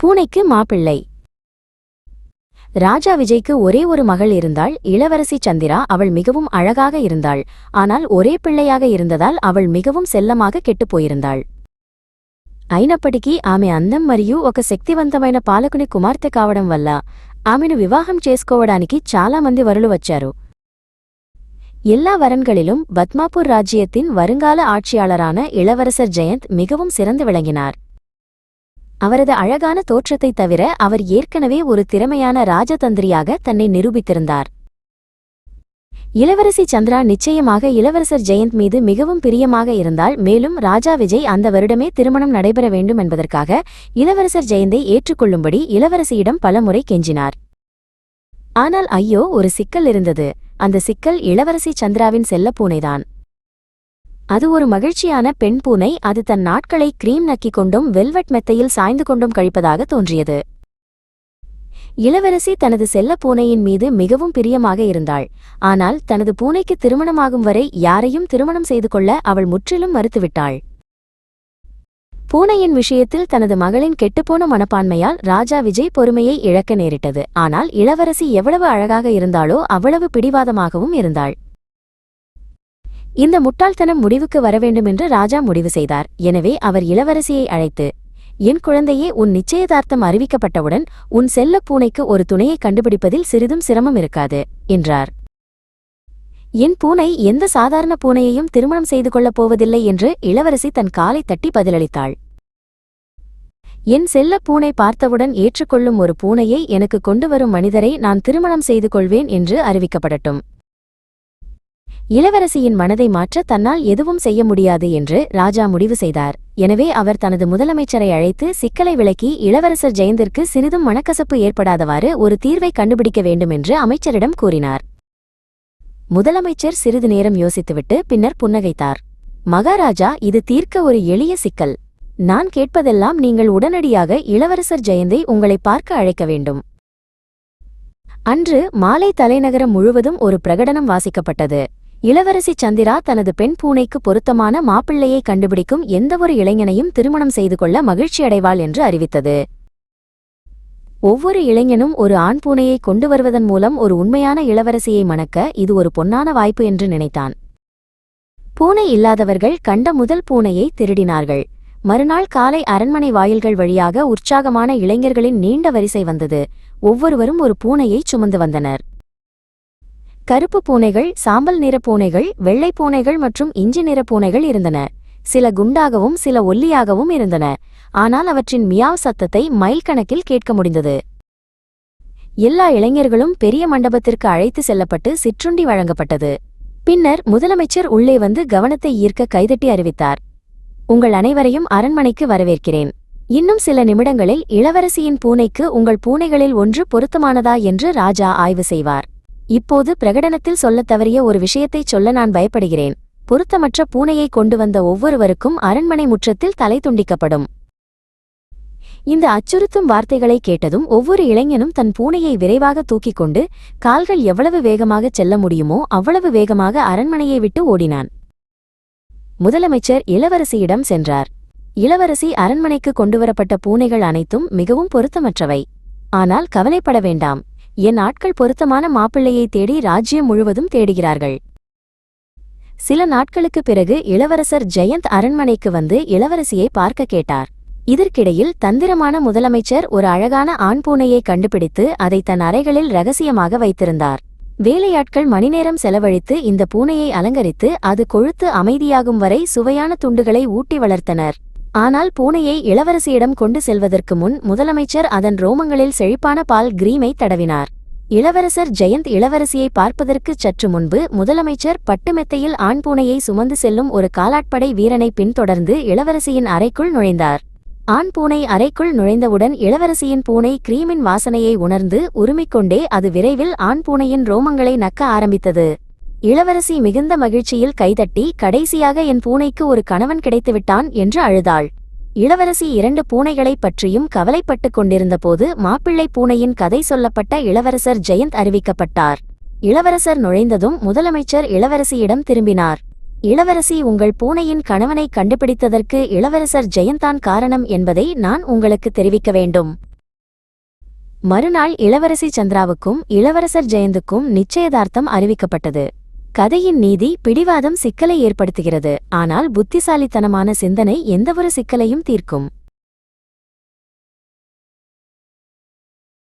பூனைக்கு மாப்பிள்ளை ராஜா விஜய்க்கு ஒரே ஒரு மகள் இருந்தாள் இளவரசி சந்திரா அவள் மிகவும் அழகாக இருந்தாள் ஆனால் ஒரே பிள்ளையாக இருந்ததால் அவள் மிகவும் செல்லமாக கெட்டுப் போயிருந்தாள் అయినప్పటికీ ఆమె అందం మరియు ఒక శక్తివంతమైన పాలకుని కుమార్తె కావడం వల్ల ఆమెను వివాహం చేసుకోవడానికి చాలా మంది వరులు వచ్చారు எல்லா வரன்களிலும் பத்மாபூர் ராஜ்யத்தின் வருங்கால ஆட்சியாளரான இளவரசர் ஜெயந்த் மிகவும் சிறந்து விளங்கினார் அவரது அழகான தோற்றத்தைத் தவிர அவர் ஏற்கனவே ஒரு திறமையான ராஜதந்திரியாக தன்னை நிரூபித்திருந்தார். இளவரசி சந்திரா நிச்சயமாக இளவரசர் ஜெயந்த் மீது மிகவும் பிரியமாக இருந்தால் மேலும் ராஜா விஜய் அந்த வருடமே திருமணம் நடைபெற வேண்டும் என்பதற்காக இளவரசர் ஜெயந்தை ஏற்றுக்கொள்ளும்படி இளவரசியிடம் பலமுறை கெஞ்சினார். ஆனால் ஐயோ ஒரு சிக்கல் இருந்தது. அந்த சிக்கல் இளவரசி சந்திராவின் செல்லப்பூனைதான். அது ஒரு மகிழ்ச்சியான பெண் பூனை. அது தன் நாட்களை கிரீம் நக்கிக் கொண்டும் வெல்வெட் மெத்தையில் சாய்ந்து கொண்டும் கழிப்பதாக தோன்றியது. இளவரசி தனது செல்லப் பூனையின் மீது மிகவும் பிரியமாக இருந்தாள். ஆனால் தனது பூனைக்கு திருமணமாகும் வரை யாரையும் திருமணம் செய்து கொள்ள அவள் முற்றிலும் மறுத்துவிட்டாள். பூனையின் விஷயத்தில் தனது மகளின் கெட்டுப்போன மனப்பான்மையால் ராஜா விஜய் பொறுமையை இழக்க நேரிட்டது. ஆனால் இளவரசி எவ்வளவு அழகாக இருந்தாளோ அவ்வளவு பிடிவாதமாகவும் இருந்தாள். இந்த முட்டாள்தனம் முடிவுக்கு வரவேண்டுமென்று ராஜா முடிவு செய்தார். எனவே அவர் இளவரசியை அழைத்து என் குழந்தையே உன் நிச்சயதார்த்தம் அறிவிக்கப்பட்டவுடன் உன் செல்லப் பூனைக்கு ஒரு துணையை கண்டுபிடிப்பதில் சிறிதும் சிரமம் இருக்காது என்றார். என் பூனை எந்த சாதாரண பூனையையும் திருமணம் செய்து கொள்ளப் போவதில்லை என்று இளவரசி தன் காலை தட்டி பதிலளித்தாள். என் செல்லப் பூனை பார்த்தவுடன் ஏற்றுக்கொள்ளும் ஒரு பூனையை எனக்கு கொண்டு வரும் மனிதரை நான் திருமணம் செய்து கொள்வேன் என்று அறிவிக்கப்படட்டும். இளவரசியின் மனதை மாற்ற தன்னால் எதுவும் செய்ய முடியாது என்று ராஜா முடிவு செய்தார். எனவே அவர் தனது முதலமைச்சரை அழைத்து சிக்கலை விளக்கி இளவரசர் ஜெயந்திற்கு சிறிதும் மனக்கசப்பு ஏற்படாதவாறு ஒரு தீர்வை கண்டுபிடிக்க வேண்டும் என்று அமைச்சரிடம் கூறினார். முதலமைச்சர் சிறிது நேரம் யோசித்துவிட்டு பின்னர் புன்னகைத்தார். மகாராஜா இது தீர்க்க ஒரு எளிய சிக்கல். நான் கேட்பதெல்லாம் நீங்கள் உடனடியாக இளவரசர் ஜெயந்தை உங்களை பார்க்க அழைக்க வேண்டும். அன்று மாலை தலைநகரம் முழுவதும் ஒரு பிரகடனம் வாசிக்கப்பட்டது. இளவரசி சந்திரா தனது பெண் பூனைக்கு பொருத்தமான மாப்பிள்ளையை கண்டுபிடிக்கும் எந்தவொரு இளைஞனையும் திருமணம் செய்து கொள்ள மகிழ்ச்சியடைவாள் என்று அறிவித்தது. ஒவ்வொரு இளைஞனும் ஒரு ஆண் பூனையை கொண்டு வருவதன் மூலம் ஒரு உண்மையான இளவரசியை மணக்க இது ஒரு பொன்னான வாய்ப்பு என்று நினைத்தான். பூனை இல்லாதவர்கள் கண்ட முதல் பூனையை திருடினார்கள். மறுநாள் காலை அரண்மனை வாயில்கள் வழியாக உற்சாகமான இளைஞர்களின் நீண்ட வரிசை வந்தது. ஒவ்வொருவரும் ஒரு பூனையைச் சுமந்து வந்தனர். கருப்பு பூனைகள் சாம்பல் நிற பூனைகள் வெள்ளை பூனைகள் மற்றும் இஞ்சி நிற பூனைகள் இருந்தன. சில குண்டாகவும் சில ஒல்லியாகவும் இருந்தன. ஆனால் அவற்றின் மியாவ் சத்தத்தை மைல் கணக்கில் கேட்க முடிந்தது. எல்லா இளைஞர்களும் பெரிய மண்டபத்திற்கு அழைத்து செல்லப்பட்டு சிற்றுண்டி வழங்கப்பட்டது. பின்னர் முதலமைச்சர் உள்ளே வந்து கவனத்தை ஈர்க்க கைதட்டி அறிவித்தார். உங்கள் அனைவரையும் அரண்மனைக்கு வரவேற்கிறேன். இன்னும் சில நிமிடங்களில் இளவரசியின் பூனைக்கு உங்கள் பூனைகளில் ஒன்று பொருத்தமானதா? என்று ராஜா ஆய்வு செய்வார். இப்போது பிரகடனத்தில் சொல்லத் தவறிய ஒரு விஷயத்தைச் சொல்ல நான் பயப்படுகிறேன். பொருத்தமற்ற பூனையை கொண்டு வந்த ஒவ்வொருவருக்கும் அரண்மனை முற்றத்தில் தலை துண்டிக்கப்படும். இந்த அச்சுறுத்தும் வார்த்தைகளை கேட்டதும் ஒவ்வொரு இளைஞனும் தன் பூனையை விரைவாக தூக்கிக் கொண்டு கால்கள் எவ்வளவு வேகமாகச் செல்ல முடியுமோ அவ்வளவு வேகமாக அரண்மனையை விட்டு ஓடினான். முதலமைச்சர் இளவரசியிடம் சென்றார். இளவரசி அரண்மனைக்கு கொண்டுவரப்பட்ட பூனைகள் அனைத்தும் மிகவும் பொருத்தமற்றவை. ஆனால் கவலைப்பட வேண்டாம். என் ஆட்கள் பொருத்தமான மாப்பிள்ளையை தேடி ராஜ்யம் முழுவதும் தேடுகிறார்கள். சில நாட்களுக்குப் பிறகு இளவரசர் ஜெயந்த் அரண்மனைக்கு வந்து இளவரசியை பார்க்க கேட்டார். இதற்கிடையில் தந்திரமான முதலமைச்சர் ஒரு அழகான ஆண் பூனையை கண்டுபிடித்து அதை தன் அறைகளில் ரகசியமாக வைத்திருந்தார். வேலையாட்கள் மணிநேரம் செலவழித்து இந்த பூனையை அலங்கரித்து அது கொழுத்து அமைதியாகும் வரை சுவையான துண்டுகளை ஊட்டி வளர்த்தனர். ஆனால் பூனையை இளவரசியிடம் கொண்டு செல்வதற்கு முன் முதலமைச்சர் அதன் ரோமங்களில் செழிப்பான பால் கிரீமை தடவினார். இளவரசர் ஜெயந்த் இளவரசியை பார்ப்பதற்குச் சற்று முன்பு முதலமைச்சர் பட்டுமெத்தையில் ஆண் பூனையை சுமந்து செல்லும் ஒரு காலாட்படை வீரனை பின்தொடர்ந்து இளவரசியின் அறைக்குள் நுழைந்தார். ஆண் பூனை அறைக்குள் நுழைந்தவுடன் இளவரசியின் பூனை கிரீமின் வாசனையை உணர்ந்து உருமிக்கொண்டே அது விரைவில் ஆண் பூனையின் ரோமங்களை நக்க ஆரம்பித்தது. இளவரசி மிகுந்த மகிழ்ச்சியில் கைதட்டி கடைசியாக என் பூனைக்கு ஒரு கணவன் கிடைத்துவிட்டான் என்று அழுதாள். இளவரசி இரண்டு பூனைகளைப் பற்றியும் கவலைப்பட்டுக் கொண்டிருந்தபோது மாப்பிள்ளை பூனையின் கதை சொல்லப்பட்ட இளவரசர் ஜெயந்த் அறிவிக்கப்பட்டார். இளவரசர் நுழைந்ததும் முதலமைச்சர் இளவரசியிடம் திரும்பினார். இளவரசி உங்கள் பூனையின் கணவனை கண்டுபிடித்ததற்கு இளவரசர் ஜெயந்தான் காரணம் என்பதை நான் உங்களுக்கு தெரிவிக்க வேண்டும். மறுநாள் இளவரசி சந்திராவுக்கும் இளவரசர் ஜெயந்துக்கும் நிச்சயதார்த்தம் அறிவிக்கப்பட்டது. கதையின் நீதி பிடிவாதம் சிக்கலை ஏற்படுத்துகிறது. ஆனால் புத்திசாலித்தனமான சிந்தனை எந்தவொரு சிக்கலையும் தீர்க்கும்.